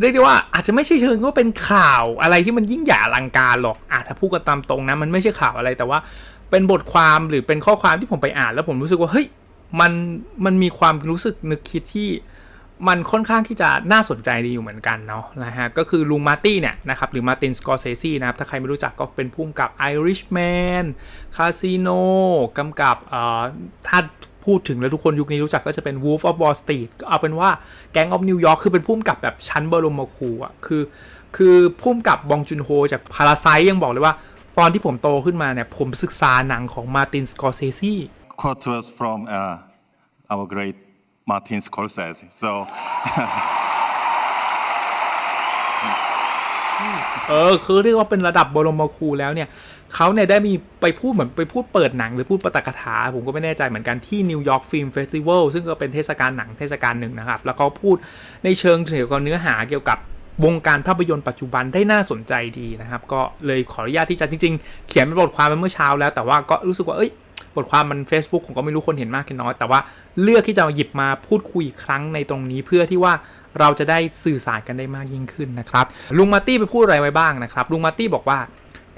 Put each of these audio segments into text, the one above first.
เรียกได้ว่าอาจจะไม่ใช่เชิงว่าเป็นข่าวอะไรที่มันยิ่งใหญ่อลังการหรอกอะถ้าพูดกันตามตรงนะมันไม่ใช่ข่าวอะไรแต่ว่าเป็นบทความหรือเป็นข้อความที่ผมไปอ่าน แล้วผมรู้สึกว่าเฮ้ยมันมันมีความรู้สึกนึกคิดที่มันค่อนข้างที่จะน่าสนใจดีอยู่เหมือนกันเนาะนะฮะก็คือลุงมาร์ตี้เนี่ยนะครับหรือมาร์ตินสกอร์เซซีนะครับถ้าใครไม่รู้จักก็เป็นผู้กำกับ Irishman คาสิโนกำกับเอ่อถ้า พูดถึงแล้วทุกคนยุคนี้รู้จักก็จะเป็น Wolf of Wall Street ก็เอาเป็นว่า Gang of New York คือเป็นพุ่มกับแบบชั้นบรมครูอะคือ คือพุ่มกับบองจุนโฮจากพาราไซยังบอกเลยว่า ตอนที่ผมโตขึ้นมาเนี่ยผมศึกษาหนังของมาตินสกอร์เซซี quote was from uh, our great Martin Scorsese. So เออคือเรียกว่าเป็นระดับบรมครูแล้วเนี่ยเขาเนี่ยได้มีไปพูดเหมือนไปพูดเปิดหนังหรือพูดประตกถา ผมก็ไม่แน่ใจเหมือนกันที่นิวยอร์กฟิล์มเฟสติวัลซึ่งก็เป็นเทศกาลหนังเทศกาลหนึ่งนะครับ แล้วเขาพูดในเชิงเกี่ยวกับเนื้อหาเกี่ยวกับวงการภาพยนตร์ปัจจุบันได้น่าสนใจดีนะครับ ก็เลยขออนุญาตที่จะจริง ๆ เขียนเป็นบทความไปเมื่อเช้าแล้ว แต่ว่าก็รู้สึกว่าเอ้ยบทความมัน Facebook ผมก็ไม่รู้คนเห็นมากแค่น้อย แต่ว่าเลือกที่จะหยิบมาพูดคุยอีกครั้งในตรงนี้เพื่อที่ว่า เราจะได้สื่อสารกันได้มากยิ่งขึ้นนะครับ ลุงมาตี้ไปพูดอะไรไว้บ้างนะครับ ลุงมาตี้บอกว่า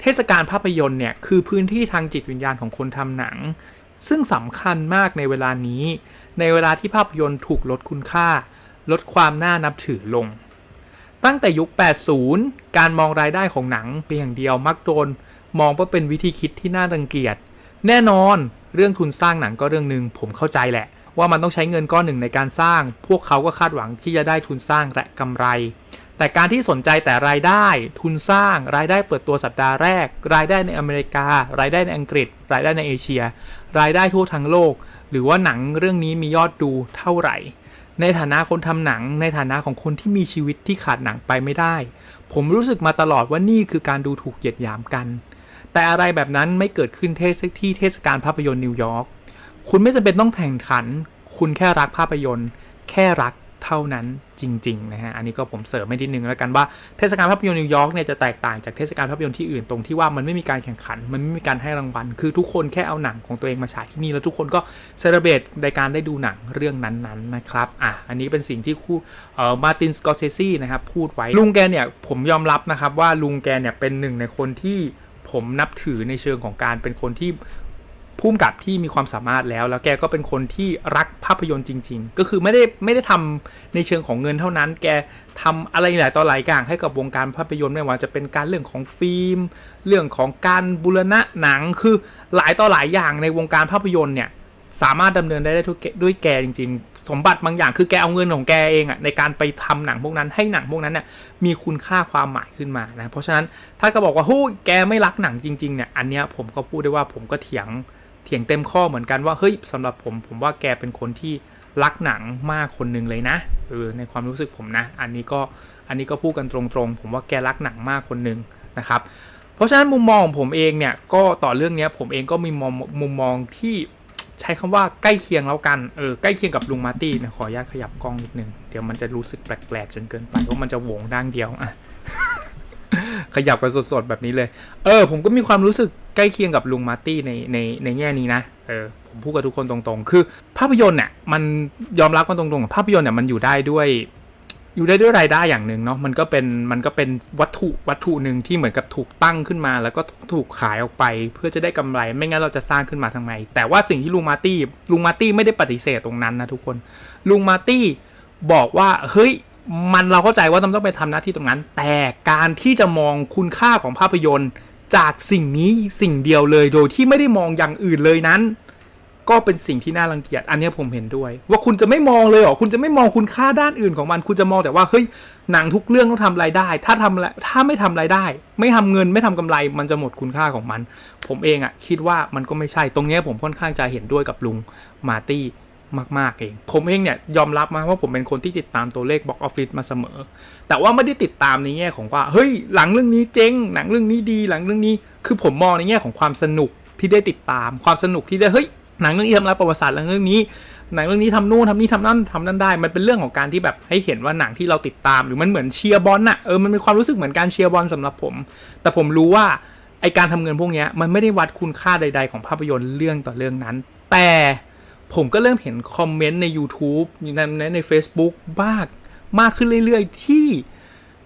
เทศกาลภาพยนตร์เนี่ยคือพื้นที่ทางจิตวิญญาณของคนทำหนัง ซึ่งสำคัญมากในเวลานี้ ในเวลาที่ภาพยนตร์ถูกลดคุณค่า ลดความน่านับถือลง ตั้งแต่ยุค 80 การมองรายได้ของหนังเพียงอย่างเดียวมักโดนมองว่าเป็นวิธีคิดที่น่ารังเกียจ แน่นอนเรื่องทุนสร้างหนังก็เรื่องหนึ่งผมเข้าใจแหละ ว่ามันต้องใช้เงินก้อนหนึ่งในการสร้าง พวกเขาก็คาดหวังที่จะได้ทุนสร้างและกำไร แต่การที่สนใจแต่รายได้ ทุนสร้าง รายได้เปิดตัวสัปดาห์แรก รายได้ในอเมริกา รายได้ในอังกฤษ รายได้ในเอเชีย รายได้ทั่วทั้งโลก หรือว่าหนังเรื่องนี้มียอดดูเท่าไหร่ ในฐานะคนทำหนัง ในฐานะของคนที่มีชีวิตที่ขาดหนังไปไม่ได้ ผมรู้สึกมาตลอดว่านี่คือการดูถูกเหยียดหยามกัน แต่อะไรแบบนั้นไม่เกิดขึ้นเทศที่เทศกาลภาพยนตร์นิวยอร์ก คุณไม่จำเป็นต้องแข่งขัน คุณแค่รักภาพยนตร์ แค่รักเท่านั้นจริงๆนะฮะ อันนี้ก็ผมเสริมไม่นิดนึงแล้วกันว่าเทศกาลภาพยนตร์นิวยอร์กเนี่ยจะแตกต่างจากเทศกาลภาพยนตร์ที่อื่นตรงที่ว่ามันไม่มีการแข่งขัน มันไม่มีการให้รางวัล คือทุกคนแค่เอาหนังของตัวเองมาฉายที่นี่ แล้วทุกคนก็เซเลบรตในการได้ดูหนังเรื่องนั้นๆนะครับ อะ อันนี้เป็นสิ่งที่คู่เอ่อมาตินสกอร์เซซีนะครับพูดไว้ ลุงแกเนี่ยผมยอมรับนะครับว่าลุงแกเนี่ยเป็นหนึ่งในคนที่ผมนับถือในเชิงของการเป็นคนที่ พุ่มกับที่มีความสามารถแล้ว แล้วแกก็เป็นคนที่รักภาพยนตร์จริง ๆ ก็คือไม่ได้ไม่ได้ทำในเชิงของเงินเท่านั้น แกทำอะไรหลายต่อหลายอย่างให้กับวงการภาพยนตร์ไม่ว่าจะเป็นการเรื่องของฟิล์ม เรื่องของการบูรณะหนังคือหลายต่อหลายอย่างในวงการภาพยนตร์เนี่ยสามารถดำเนินได้ทุกด้วยแกจริง ๆ สมบัติบางอย่างคือแกเอาเงินของแกเองอะในการไปทำหนังพวกนั้นให้หนังพวกนั้นเนี่ยมีคุณค่าความหมายขึ้นมานะเพราะฉะนั้นถ้าก็บอกว่าฮู้แกไม่รักหนังจริงๆเนี่ยอันเนี้ยผมก็พูดได้ว่าผมก็เถียง ถียงเต็มข้อเหมือนกันว่าเฮ้ยสำหรับผมผมว่าแกเป็นคนที่รักหนังมากคนหนึ่งเลยนะเออในความรู้สึกผมนะ อันนี้ก็อันนี้ก็พูดกันตรงๆ ผมว่าแกรักหนังมากคนหนึ่งนะครับเพราะฉะนั้นมุมมองของผมเองเนี่ยก็ต่อเรื่องนี้ผมเองก็มีมองมุมมองที่ใช้คำว่าใกล้เคียงแล้วกันเออใกล้เคียงกับลุงมาร์ตี้นะขออนุญาตขยับกล้องนิดนึงเดี๋ยวมันจะรู้สึกแปลกๆจนเกินไปว่ามันจะโหวงด้านเดียวอะขยับกันสดๆแบบนี้เลย เออ ผมก็มีความรู้สึก ใกล้เคียงกับลุงมาร์ตี้ในในในแง่นี้นะเออผมพูดกับทุกคนตรงๆ คือ ภาพยนตร์เนี่ยมันยอมรับกันตรงๆภาพยนตร์เนี่ยมันอยู่ได้ด้วย อยู่ได้ด้วยรายได้อย่างหนึ่งเนาะมันก็เป็นมันก็เป็นวัตถุวัตถุหนึ่งที่เหมือนกับถูกตั้งขึ้นมา แล้วก็ถูกขายออกไป เพื่อจะได้กำไรไม่งั้นเราจะสร้างขึ้นมาทำไม แต่ว่าสิ่งที่ลุงมาร์ตี้ลุงมาร์ตี้ไม่ได้ปฏิเสธตรงนั้นนะทุกคนลุงมาร์ตี้บอกว่าเฮ้ยมันเราเข้าใจว่าต้องไปทำหน้าที่ตรงนั้น แต่การที่จะมองคุณค่าของภาพยนตร์ จากสิ่งนี้สิ่งเดียวเลยโดยที่ไม่ได้มองอย่างอื่นเลยนั้น ก็เป็นสิ่งที่น่ารังเกียจอันนี้ผมเห็นด้วย ว่าคุณจะไม่มองเลยเหรอคุณจะไม่มองคุณค่าด้านอื่นของมัน คุณจะมองแต่ว่าเฮ้ยหนังทุกเรื่องต้องทำรายได้ ถ้าทำถ้าไม่ทำรายได้ ไม่ทำเงินไม่ทำกำไร มันจะหมดคุณค่าของมัน ผมเองอะคิดว่ามันก็ไม่ใช่ตรงนี้ผมค่อนข้างจะเห็นด้วยกับลุงมาร์ตี้ มากๆเอง ผมเองเนี่ยยอมรับมาว่าผมเป็นคนที่ติดตามตัวเลขบ็อกออฟฟิศมาเสมอ แต่ว่าไม่ได้ติดตามในแง่ของว่า เฮ้ย หลังเรื่องนี้เจ๊ง หนังเรื่องนี้ดี หลังเรื่องนี้ คือผมมองในแง่ของความสนุกที่ได้ติดตาม ความสนุกที่ได้ เฮ้ย หนังเรื่องนี้ทำลายประวัติศาสตร์หนังเรื่องนี้ หนังเรื่องนี้ทำนู่นทำนี่ทำนั่นทำนั่นได้ มันเป็นเรื่องของการที่แบบให้เห็นว่าหนังที่เราติดตาม หรือมันเหมือนเชียร์บอลน่ะ เออ มันเป็นความรู้สึกเหมือนการเชียร์บอลสำหรับผม แต่ผมรู้ว่าไอการทำเงินพวกนี้มันไม่ได้วัดคุณค่าใด ๆ ของภาพยนตร์เรื่องต่อเรื่องนั้น แต่ ผมก็เริ่มเห็นคอมเมนต์ใน YouTube ในใน Facebook บ้างมากขึ้นเรื่อยๆ ที่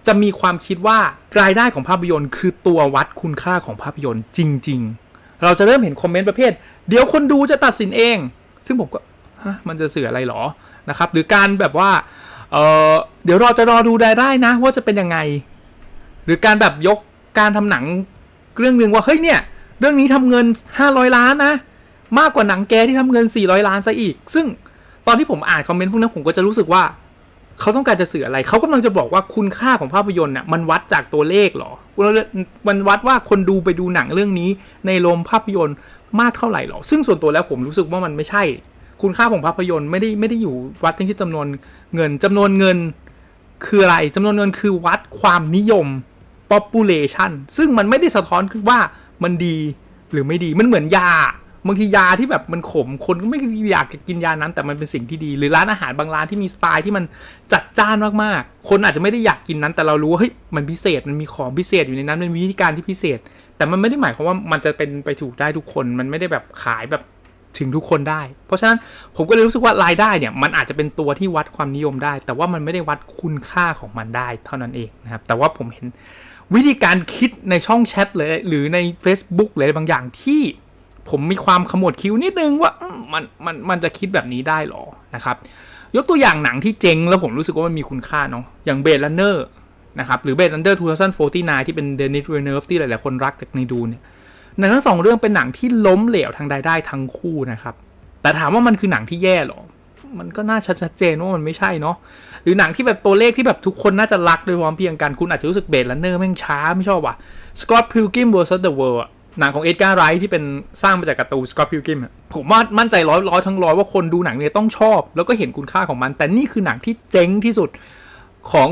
จะมีความคิดว่ารายได้ของภาพยนตร์ คือตัววัดคุณค่าของภาพยนตร์จริง ๆ เราจะเริ่มเห็นคอมเมนต์ประเภท เดี๋ยวคนดูจะตัดสินเอง ซึ่งผมก็มันจะเสืออะไรหรอนะครับ หรือการแบบว่าเเดี๋ยวเราจะรอดูรายได้นะ ว่าจะเป็นยังไง หรือการแบบยกการทำหนังเรื่องหนึ่งว่าเฮ้ยเนี่ย เรื่องนี้ทำเงิน 500 ล้านนะ มากกว่าหนังแกที่ทำเงิน 400 ล้านซะอีก ซึ่งตอนที่ผมอ่านคอมเมนต์พวกนั้นผมก็จะรู้สึกว่า เขาต้องการจะสื่ออะไร เขากำลังจะบอกว่าคุณค่าของภาพยนตร์น่ะมันวัดจากตัวเลขเหรอ มันวัดว่าคนดูไปดูหนังเรื่องนี้ ในโรงภาพยนตร์มากเท่าไหร่หรอ ซึ่งส่วนตัวแล้วผมรู้สึกว่ามันไม่ใช่ คุณค่าของภาพยนตร์ไม่ได้ไม่ได้อยู่วัดที่จำนวนเงินจำนวนเงินคืออะไรจำนวนเงินคือวัดความนิยม population ซึ่งมันไม่ได้สะท้อนว่ามันดีหรือไม่ดี มันเหมือนยา บางทียาที่แบบมันขมคนก็ไม่อยากจะกินยานั้น แต่มันเป็นสิ่งที่ดี หรือร้านอาหารบางร้านที่มีสไตล์ที่มันจัดจ้านมากๆ คนอาจจะไม่ได้อยากกินนั้น แต่เรารู้ว่าเฮ้ยมันพิเศษมันมีของพิเศษอยู่ในนั้นมันมีวิธีการที่พิเศษ แต่มันไม่ได้หมายความว่ามันจะเป็นไปถูกได้ทุกคนมันไม่ได้แบบขายแบบถึงทุกคนได้ เพราะฉะนั้นผมก็เลยรู้สึกว่ารายได้เนี่ยมันอาจจะเป็นตัวที่วัดความนิยมได้ แต่ว่ามันไม่ได้วัดคุณค่าของมันได้เท่านั้นเองนะครับ แต่ว่าผมเห็นวิธีการคิดในช่องแชทเลยหรือใน Facebook เลยบางอย่างที่ ผมมีความขมวดคิ้วนิดนึงว่ามันมันมันจะคิดแบบนี้ได้หรอนะครับยกตัวอย่างหนังที่เจ๊งแล้วผมรู้สึกว่ามันมีคุณค่าเนาะอย่างเบ d ลันเนอร์นะครับหรือเบ d ลันเนอร์2049ที่เป็นเดนิสเรเนอร์ที่หลายๆคนรักจากในดูเนี่ยหนังทั้งสองเรื่องเป็นหนังที่ล้มเหลวทางรายได้ทั้งคู่นะครับแต่ถามว่ามันคือหนังที่แย่หรอมันก็น่าชัดเจนว่ามันไม่ใช่เนาะหรือหนังที่แบบตัวเลขที่แบบทุกคนน่าจะรักโดยพร้อมเพียงกันคุณอาจจะรู้สึกเบสลันเนอร์แม่งช้าไม่ชอบว่ะ Scott Pilgrim vs The World อะ หนังของเอ็ดการ์ไรท์ที่เป็นสร้างมาจากการ์ตูน Scott Pilgrim อะผมว่ามั่นใจร้อยร้อยทั้งร้อยว่าคนดูหนังเนี่ยต้องชอบ แล้วก็เห็นคุณค่าของมัน แต่นี่คือหนังที่เจ๊งที่สุดของ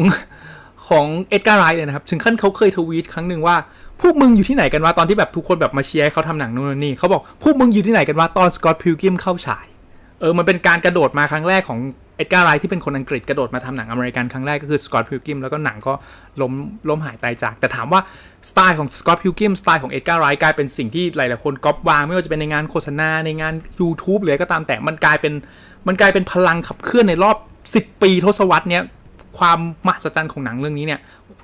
ของเอ็ดการ์ไรท์เลยนะครับ ถึงขั้นเขาเคยทวีตครั้งหนึ่งว่า พวกมึงอยู่ที่ไหนกันวะตอนที่แบบทุกคนแบบมาเชียร์เขาทำหนังนู่นนี่เขาบอกพวกมึงอยู่ที่ไหนกันวะตอนสกอตพิลกิมเข้าฉายเออมันเป็นการกระโดดมาครั้งแรกของ อ็ดการ์ไรที่เป็นคนอังกฤษกระโดดมาทำหนังอเมริกันครั้งแรกก็คือสกอตพิลกิมแล้วก็หนังก็ล้มล้มหายตายจาก แต่ถามว่าสไตล์ของสกอตพิลกิมสไตล์ของเอ็ดการ์ไรกลายเป็นสิ่งที่หลาย ๆ คนก๊อปวางไม่ว่าจะเป็นในงานโฆษณาในงาน YouTube หรือก็ตามแต่มันกลายเป็นมันกลายเป็นพลังขับเคลื่อนในรอบ 10 ปีทศวรรษเนี้ยความมหัศจรรย์ของหนังเรื่องนี้เนี่ย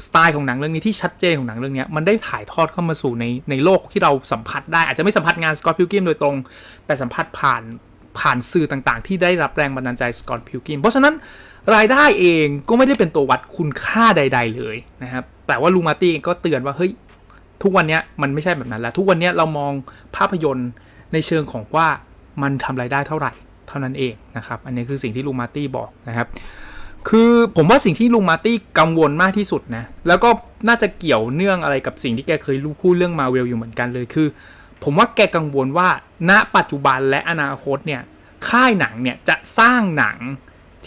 สไตล์ของหนังเรื่องนี้ที่ชัดเจนของหนังเรื่องนี้มันได้ถ่ายทอดเข้ามาสู่ในในโลกที่เราสัมผัสได้อาจจะไม่สัมผัสงานสกอตพิลกิมโดยตรง แต่สัมผัสผ่าน ผ่านสื่อต่างๆ ที่ได้รับแรงบันดาลใจสกอตพิลกิมเพราะฉะนั้นรายได้เองก็ไม่ได้เป็นตัววัดคุณค่าใด ๆ เลยนะครับ แต่ว่าลูมาตี้ก็เตือนว่าเฮ้ยทุกวันนี้มันไม่ใช่แบบนั้นแล้ว ทุกวันนี้เรามองภาพยนตร์ในเชิงของว่ามันทำรายได้เท่าไหร่เท่านั้นเองนะครับ อันนี้คือสิ่งที่ลูมาตี้บอกนะครับ คือผมว่าสิ่งที่ลุงมาตี้กังวลมากที่สุดนะ แล้วก็น่าจะเกี่ยวเนื่องอะไรกับสิ่งที่แกเคยรู้พูดเรื่องมาเวลอยู่เหมือนกันเลย คือ ผมว่าแกกังวลว่า ณปัจจุบันและอนาคตเนี่ยค่ายหนังเนี่ยจะสร้างหนัง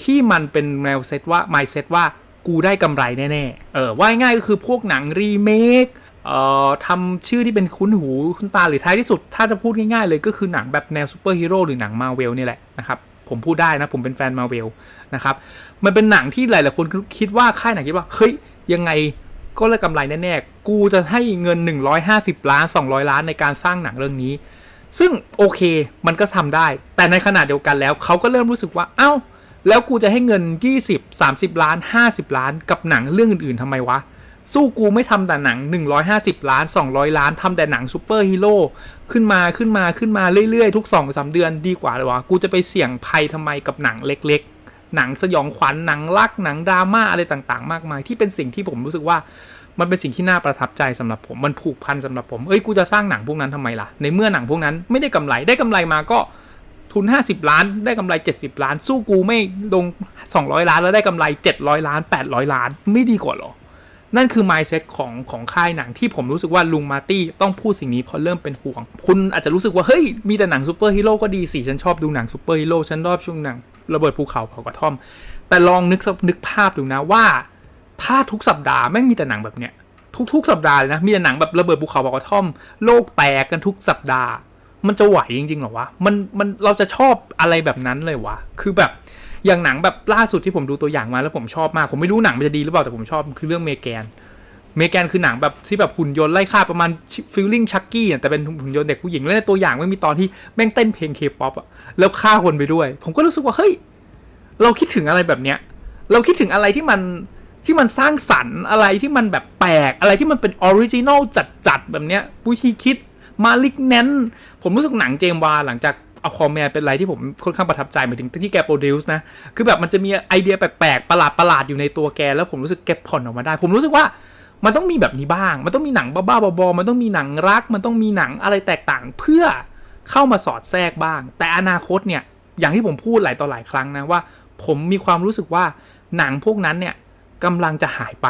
ที่มันเป็นแนวเซตว่า m มเซตว่ากูได้กำไรแน่ๆ เออว่าง่ายก็คือพวกหนังรีเมคเอ่อทำชื่อที่เป็นคุ้นหูคุ้นตาหรือท้ายที่สุด ถ้าจะพูดง่ายๆเลยก็คือหนังแบบแนวซูเปอร์ฮีโร่หรือหนังมาเวลนี่แหละนะครับ ผมพูดได้นะ ผมเป็นแฟนมาเวลนะครับ มันเป็นหนังที่หลายๆคนคิดว่าค่ายหนังคิดว่า เฮ้ย ยังไง ก็เลยกำไรแน่ๆ กูจะให้เงิน 150 ล้าน 200 ล้านในการสร้างหนังเรื่องนี้ ซึ่งโอเคมันก็ทำได้ แต่ในขณะเดียวกันแล้วเขาก็เริ่มรู้สึกว่า เอ้า แล้วกูจะให้เงิน 20 30 ล้าน 50 ล้านกับหนังเรื่องอื่นๆทำไมวะ สู้กูไม่ทำแต่หนัง 150 ล้าน 200 ล้านทำแต่หนังซูเปอร์ฮีโร่ขึ้นมาขึ้นมาขึ้นมาเรื่อยๆ ทุก2 3เดือนดีกว่าเลยวะ กูจะไปเสี่ยงภัยทำไมกับหนังเล็กๆ หนังสยองขวัญหนังรักหนังดราม่าอะไรต่างๆ มากมาย ที่เป็นสิ่งที่ผมรู้สึกว่ามันเป็นสิ่งที่น่าประทับใจสำหรับผมมันผูกพันสำหรับผมเอ้ยกูจะสร้างหนังพวกนั้นทำไมล่ะในเมื่อหนังพวกนั้นไม่ได้กำไรได้กำไรมาก็ทุน 50 ล้าน ได้กำไร 70 ล้าน สู้กูไม่ลง 200 ล้านแล้วได้กำไร 700 ล้าน 800 ล้าน ไม่ดีกว่าหรอ นั่นคือ mindset ของของค่ายหนังที่ผมรู้สึกว่าลุงมาตี้ต้องพูดสิ่งนี้เพราะเริ่มเป็นห่วง คุณอาจจะรู้สึกว่า เฮ้ย มีแต่หนังซูเปอร์ฮีโร่ก็ดีสิ ฉันชอบดูหนังซูเปอร์ฮีโร่ฉันชอบช่วงหนังระเบิดภูเขาเผากระท่อม แต่ลองนึกนึกภาพดูนะว่า ถ้าทุกสัปดาห์ไม่มีแต่หนังแบบเนี้ยทุกๆ สัปดาห์เลยนะมีแต่หนังแบบระเบิดภูเขาเผากระท่อม โลกแตกกันทุกสัปดาห์ มันจะไหวจริงๆหรอวะมันมันเราจะชอบอะไรแบบนั้นเลยวะคือแบบ อย่างหนังแบบล่าสุดที่ผมดูตัวอย่างมาแล้วผมชอบมาก ผมไม่รู้หนังมันจะดีหรือเปล่าแต่ผมชอบคือเรื่องเมแกน เมแกนคือหนังแบบที่แบบหุ่นยนต์ไล่ฆ่าประมาณฟิลลิ่งชักกี้แต่เป็นหุ่นยนต์เด็กผู้หญิงแล้วในตัวอย่างไม่มีตอนที่แม่งเต้นเพลงเคป๊อปอะแล้วฆ่าคนไปด้วย ผมก็รู้สึกว่าเฮ้ยเราคิดถึงอะไรแบบเนี้ย เราคิดถึงอะไรที่มันที่มันสร้างสรรค์อะไรที่มันแบบแปลก อะไรที่มันเป็นออริจินอลจัดๆแบบเนี้ยวิธีคิดมาลิกแนนผมรู้สึกหนังเจมวาหลังจาก เอาคอมแมนเป็นอะไรที่ผมค่อนข้างประทับใจหมายถึงที่แกโปรดิวส์นะ คือแบบมันจะมีไอเดียแปลกๆ ประหลาดๆอยู่ในตัวแก แล้วผมรู้สึกเก็บผ่อนออกมาได้ ผมรู้สึกว่ามันต้องมีแบบนี้บ้าง มันต้องมีหนังบ้าๆบอๆมันต้องมีหนังรัก มันต้องมีหนังอะไรแตกต่างเพื่อเข้ามาสอดแทรกบ้าง แต่อนาคตเนี่ยอย่างที่ผมพูดหลายต่อหลายครั้งนะว่า ผมมีความรู้สึกว่าหนังพวกนั้นเนี่ยกำลังจะหายไป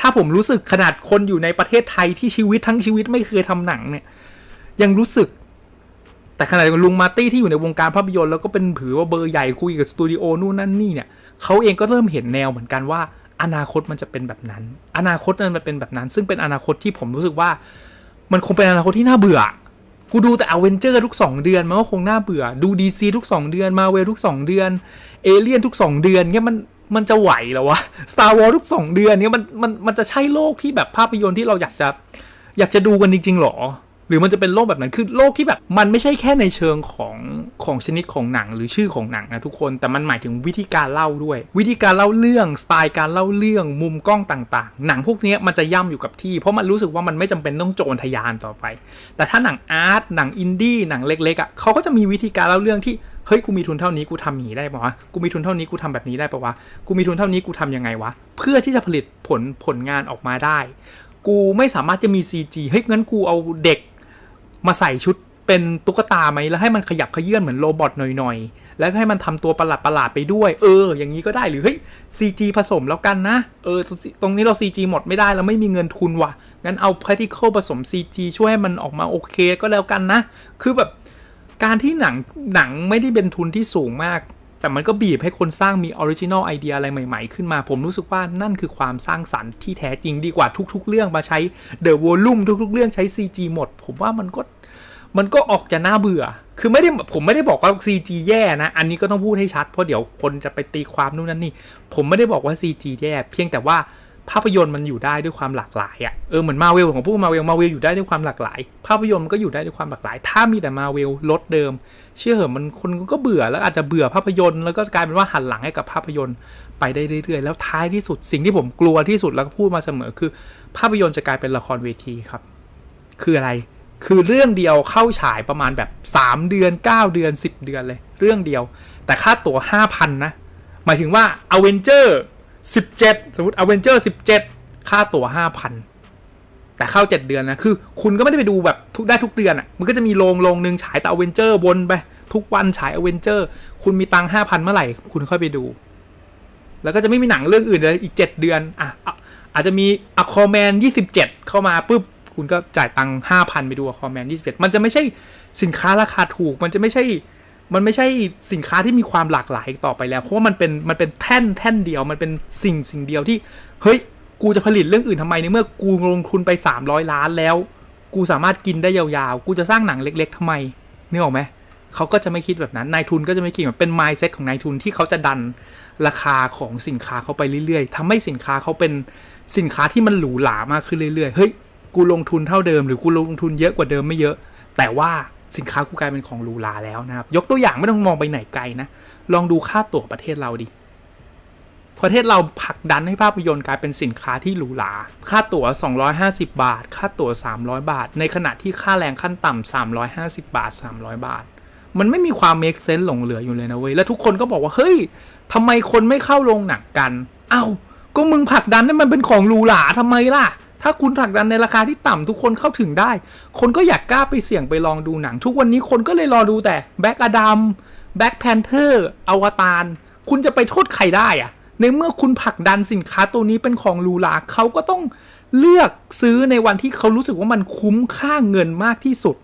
ถ้าผมรู้สึกขนาดคนอยู่ในประเทศไทยที่ชีวิตทั้งชีวิตไม่เคยทำหนังเนี่ยยังรู้สึก แต่ขณะเดียวกันลุงมาตี้ที่อยู่ในวงการภาพยนตร์แล้วก็เป็นผือว่าเบอร์ใหญ่คุยกับสตูดิโอนู่นนั่นนี่เนี่ยเขาเองก็เริ่มเห็นแนวเหมือนกันว่า อนาคตมันจะเป็นแบบนั้น อนาคตมันเป็นแบบนั้น ซึ่งเป็นอนาคตที่ผมรู้สึกว่า มันคงเป็นอนาคตที่น่าเบื่อ กูดูแต่อเวนเจอร์ทุก 2 เดือนมันก็คงน่าเบื่อ ดูดีซีทุก 2 เดือนมาเวลทุก 2 เดือนเอเลี่ยนทุก 2 เดือนเนี่ยมันมันจะไหวเหรอวะ Star Wars ทุก 2 เดือนเนี่ยมันมันมันจะใช่โลกที่แบบภาพยนตร์ที่เราอยากจะอยากจะดูกันจริงๆหรอ หรือมันจะเป็นโลกแบบนั้นคือโลกที่แบบมันไม่ใช่แค่ในเชิงของของชนิดของหนังหรือชื่อของหนังนะทุกคนแต่มันหมายถึงวิธีการเล่าด้วย วิธีการเล่าเรื่องสไตล์การเล่าเรื่องมุมกล้องต่างๆ หนังพวกนี้มันจะย่ำอยู่กับที่ เพราะมันรู้สึกว่ามันไม่จำเป็นต้องโจรทะยานต่อไป แต่ถ้าหนังอาร์ตหนังอินดี้หนังเล็กๆอะเขาก็จะมีวิธีการเล่าเรื่องที่เฮ้ยกูมีทุนเท่านี้กูทำอย่างนี้ได้ปะวะกูมีทุนเท่านี้กูทำแบบนี้ได้ปะวะกูมีทุนเท่านี้กูทำยังไงวะเพื่อที่จะผลิตผลผลงานออกมาได้ กูไม่สามารถจะมี CG เฮ้ยงั้นกูเอาเด็ก มาใส่ชุดเป็นตุ๊กตาไหมแล้วให้มันขยับขยื่นเหมือนโรบอทหน่อยๆ แล้วให้มันทำตัวประหลาดประหลาดๆไปด้วย เออ อย่างนี้ก็ได้หรือเฮ้ยซีจีผสมแล้วกันนะ เออ ตรงนี้เรา CG หมดไม่ได้เราไม่มีเงินทุนว่ะ งั้นเอา particle ผสม CG ช่วยให้มันออกมาโอเคก็แล้วกันนะ คือแบบการที่หนังหนังไม่ได้เป็นทุนที่สูงมาก แต่มันก็บีบให้คนสร้างมีออริจินอลไอเดียอะไรใหม่ๆ ขึ้นมา ผมรู้สึกว่านั่นคือความสร้างสรรค์ที่แท้จริงดีกว่าทุก ๆ เรื่องมาใช้เดอะวอลลุ่มทุก ๆ เรื่องใช้ CG หมด ผมว่ามันก็มันก็ออกจะน่าเบื่อ คือไม่ได้ผมไม่ได้บอกว่า CG แย่นะ อันนี้ก็ต้องพูดให้ชัด เพราะเดี๋ยวคนจะไปตีความนู่นนั่นนี่ ผมไม่ได้บอกว่า CG แย่ เพียงแต่ว่า ภาพยนตร์มันอยู่ได้ด้วยความหลากหลายอะ่ะเออเหมือนมาเวลของพวกมาเวลมาเวลอยู่ได้ด้วยความหลากหลาย ภาพยนตร์มันก็อยู่ได้ด้วยความหลากหลาย ถ้ามีแต่มาเวลลดเดิม เชื่อเหอะมันคนก็เบื่อแล้วอาจจะเบื่อภาพยนตร์แล้วก็กลายเป็นว่าหันหลังให้กับภาพยนตร์ไปได้เรื่อยๆแล้วท้ายที่สุดสิ่งที่ผมกลัวที่สุดแล้วก็พูดมาเสมอคือ ภาพยนตร์จะกลายเป็นละครเวทีครับ คืออะไร คือเรื่องเดียวเข้าฉายประมาณแบบ 3 เดือน 9 เดือน 10 เดือนเลย เรื่องเดียว แต่ค่าตั๋ว5,000นะหมายถึงว่า a v e n g e r 17 สมมติ a v e n g e r 17 ค่าตั๋ว5,000 แต่เข้า 7 เดือนนะ คือคุณก็ไม่ได้ไปดูแบบทุกได้ทุกเดือนอะ่ะ มันก็จะมีโรงโรงหนึ่งฉายแต่ a v e n g e r วนไป ทุกวันฉาย a v e n g e r คุณมีตังค์5,000 เมื่อไหร่ คุณค่อยไปดู แล้วก็จะไม่มีหนังเรื่องอื่นเลยอีก 7 เดือนอะอาจจะมีอะคอแมน27 เข้ามาปุ๊บคุณก็จ่ายตังค์ห้าพันไปดูอะคอมแมนยี่สิบเอ็ดมันจะไม่ใช่สินค้าราคาถูก มันจะไม่ใช่ มันไม่ใช่สินค้าที่มีความหลากหลายต่อไปแล้ว เพราะว่ามันเป็นมันเป็นแท่นแท่นเดียว มันเป็นสิ่งสิ่งเดียวที่ เฮ้ย กูจะผลิตเรื่องอื่นทำไมในเมื่อกูลงทุนไปสามร้อยล้านแล้ว กูสามารถกินได้ยาวๆ กูจะสร้างหนังเล็ก ๆทำไมนึกออกไหมเขาก็จะไม่คิดแบบนั้นนายทุนก็จะไม่คิดแบบเป็น mindset ของนายทุนที่เขาจะดันราคาของสินค้าเขาไปเรื่อยๆทำให้สินค้าเขาเป็นสินค้าที่มันหรูหรามากขึ้นเรื่อยๆเฮ้ยกูลงทุนเท่าเดิมหรือกูลงทุนเยอะกว่าเดิมไม่เยอะ แต่ว่า สินค้ากูกลายเป็นของหรูหราแล้วนะครับ ยกตัวอย่างไม่ต้องมองไปไหนไกลนะ ลองดูค่าตั๋วประเทศเราดิ ประเทศเราผลักดันให้ภาพยนตร์กลายเป็นสินค้าที่หรูหรา ค่าตั๋ว 250 บาท ค่าตั๋ว 300 บาท ในขณะที่ค่าแรงขั้นต่ำ350 บาท 300 บาท มันไม่มีความ make sense หลงเหลืออยู่เลยนะเว้ย แล้วทุกคนก็บอกว่า เฮ้ยทำไมคนไม่เข้าโรงหนังกัน เอ้า ก็มึงผลักดันให้มันเป็นของหรูหราทำไมล่ะ ถ้าคุณผลักดันในราคาที่ต่ำทุกคนเข้าถึงได้ คนก็อยากกล้าไปเสี่ยงไปลองดูหนัง ทุกวันนี้คนก็เลยรอดูแต่แบ็กอดัมแบ็กแพนเทอร์อวตารคุณจะไปโทษใครได้อะในเมื่อคุณผลักดันสินค้าตัวนี้เป็นของหรูหราเขาก็ต้องเลือกซื้อในวันที่เขารู้สึกว่ามันคุ้มค่าเงินมากที่สุด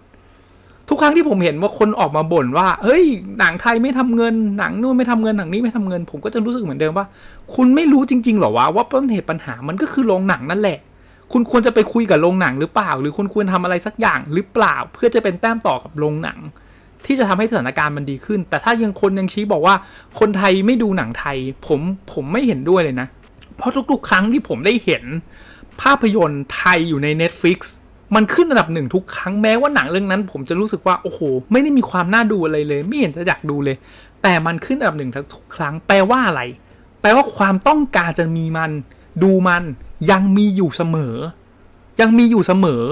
ทุกครั้งที่ผมเห็นว่าคนออกมาบ่นว่า เฮ้ย หนังไทยไม่ทำเงิน หนังนู่นไม่ทำเงิน หนังนี้ไม่ทำเงิน ผมก็จะรู้สึกเหมือนเดิมว่า คุณไม่รู้จริงๆหรอวะว่าต้นเหตุปัญหามันก็คือโรงหนังนั่นแหละ คุณควรจะไปคุยกับโรงหนังหรือเปล่า หรือคุณควรทำอะไรสักอย่างหรือเปล่า เพื่อจะเป็นแต้มต่อกับโรงหนัง ที่จะทำให้สถานการณ์มันดีขึ้น แต่ถ้ายังคนยังชี้บอกว่าคนไทยไม่ดูหนังไทย ผมผมไม่เห็นด้วยเลยนะ เพราะทุก ๆ ครั้งที่ผมได้เห็น ภาพยนตร์ไทยอยู่ใน Netflix มันขึ้นอันดับหนึ่งทุกครั้งแม้ว่าหนังเรื่องนั้น ผมจะรู้สึกว่าโอ้โห ไม่ได้มีความน่าดูอะไรเลย ไม่เห็นจะอยากดูเลย แต่มันขึ้นอันดับหนึ่งทุกครั้ง แปลว่าอะไร แปลว่าความต้องการจะมีมันดูมัน ยังมีอยู่เสมอ ยังมีอยู่เสมอ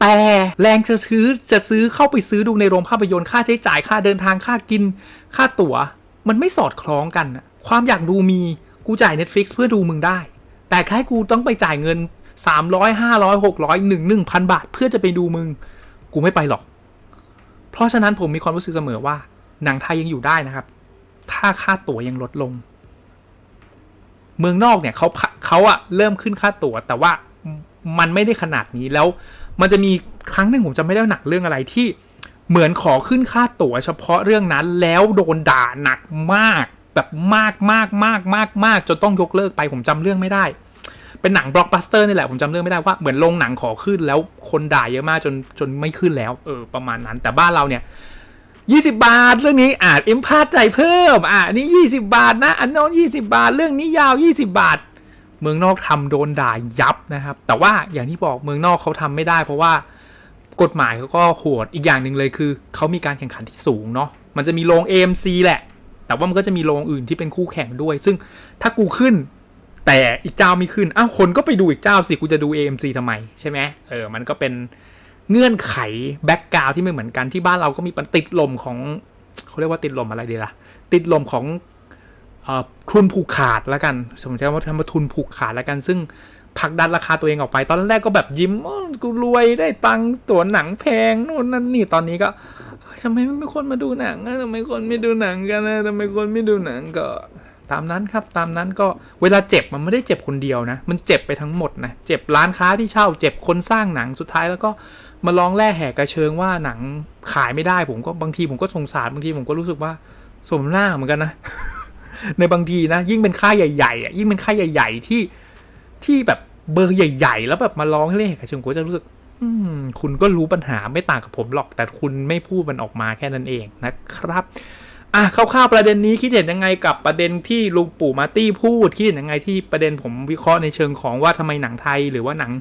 แต่แรงจะซื้อจะซื้อเข้าไปซื้อดูในโรงภาพยนตร์ค่าใช้จ่ายค่าเดินทางค่ากิน ค่าตั๋ว มันไม่สอดคล้องกันความอยากดูมีกูจ่าย Netflix เพื่อดูมึงได้ แต่แค่กูต้องไปจ่ายเงิน 300 500 600 1 1,000 บาท เพื่อจะไปดูมึง กูไม่ไปหรอก เพราะฉะนั้นผมมีความรู้สึกเสมอว่า หนังไทยยังอยู่ได้นะครับ ถ้าค่าตั๋วยังลดลง เมืองนอกเนี่ยเขาเขาอะเริ่มขึ้นค่าตั๋ว แต่ว่ามันไม่ได้ขนาดนี้แล้ว มันจะมีครั้งหนึ่งผมจำไม่ได้หนักเรื่องอะไรที่เหมือนขอขึ้นค่าตั๋วเฉพาะเรื่องนั้นแล้วโดนด่าหนักมาก แบบมากมากมากมากมากจนต้องยกเลิกไปผมจำเรื่องไม่ได้ เป็นหนังบล็อกบัสเตอร์นี่แหละผมจำเรื่องไม่ได้ว่าเหมือนลงหนังขอขึ้นแล้วคนด่าเยอะมากจนจนไม่ขึ้นแล้วเออประมาณนั้น แต่บ้านเราเนี่ย 20 บาท เรื่องนี้อาจเอ็มพาดใจเพิ่ม อะนนี้20 บาทนะ อันโน้น20 บาท เรื่องนี้ยาว 20 บาท เมืองนอกทำโดนด่ายับนะครับ แต่ว่าอย่างที่บอกเมืองนอกเขาทำไม่ได้ เพราะว่ากฎหมายเขาก็โหดอีกอย่างหนึ่งเลยคือเขามีการแข่งขันที่สูงเนาะมันจะมีโรง AMC แหละ แต่ว่ามันก็จะมีโรงอื่นที่เป็นคู่แข่งด้วย ซึ่งถ้ากูขึ้น แต่อีกเจ้าไม่ขึ้นอ้าวคนก็ไปดูอีกเจ้าสิกูจะดู AMC ทำไมใช่ไหมเออมันก็เป็น เงื่อนไขแบ็กกราวที่ไม่เหมือนกันที่บ้านเราก็มีปัญติดลมของเขาเรียกว่าติดลมอะไรดีล่ะ ติดลมของอทุนผูกขาดแล้วกัน สมมติว่าทำมาทุนผูกขาดแล้วกัน ซึ่งผักดันราคาตัวเองออกไป ตอนแรกก็แบบยิ้มกูรวยได้ตังตั๋วหนังแพงนู่นนั่นนี่ตอนนี้ก็ทำไมไม่มีคนมาดูหนังทำไมคนไม่ดูหนังกันนะทำไมคนไม่ดูหนังก็ ตามนั้นครับตามนั้นก็เวลาเจ็บมันไม่ได้เจ็บคนเดียวนะ มันเจ็บไปทั้งหมดนะเจ็บร้านค้าที่เช่า เจ็บคนสร้างหนังสุดท้ายแล้วก็มาร้องแร่แหกกระเชิงว่าหนังขายไม่ได้ผมก็บางทีผมก็สงสารบางทีผมก็รู้สึกว่าสมหน้าเหมือนกันนะ ในบางทีนะ ยิ่งเป็นค่ายใหญ่ๆอะยิ่งเป็นค่ายใหญ่ ๆ ที่ที่แบบเบอร์ใหญ่ ๆ แล้วแบบมาร้องให้แร่แหกกระเชิงก็จะรู้สึก อืม คุณก็รู้ปัญหาไม่ต่างกับผมหรอก แต่คุณไม่พูดมันออกมาแค่นั้นเองนะครับ อะคร่าวๆประเด็นนี้คิดเห็นยังไงกับประเด็นที่ลุงปู่มาร์ตี้พูดคิดเห็นยังไงที่ประเด็นผมวิเคราะห์ในเชิงของว่าทำไมหนังไทย หรือว่าหนัง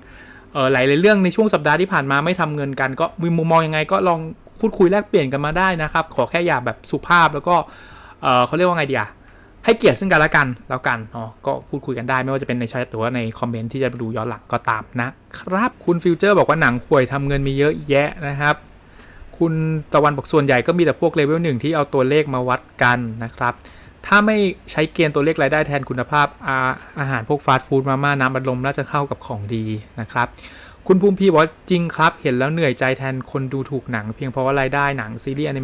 เออหลายๆเรื่องในช่วงสัปดาห์ที่ผ่านมาไม่ทำเงินกัน ก็มีมุมมองยังไงก็ลองพูดคุยแลกเปลี่ยนกันมาได้นะครับ ขอแค่อย่าแบบสุภาพแล้วก็เออเขาเรียกว่าไงดีอะให้เกียรติซึ่งกันและกันแล้วกันเนาะก็พูดคุยกันได้ไม่ว่าจะเป็นในแชทหรือว่าในคอมเมนต์ที่จะดูย้อนหลังก็ตามนะครับคุณฟิวเจอร์บอกว่าหนังห่วยทำเงินมีเยอะแยะนะครับ คุณตะวันบอกส่วนใหญ่ก็มีแต่พวกเลเวลหนึ่งที่เอาตัวเลขมาวัดกันนะครับ ถ้าไม่ใช้เกณฑ์ตัวเลขรายได้แทนคุณภาพอาอาหารพวกฟาสต์ฟู้ดมาม่าน้ำบัดลมน่าจะเข้ากับของดีนะครับคุณภูมิพีบอกจริงครับ เห็นแล้วเหนื่อยใจแทนคนดูถูกหนัง เพียงเพราะว่ารายได้หนังซีรีส์แอนิเม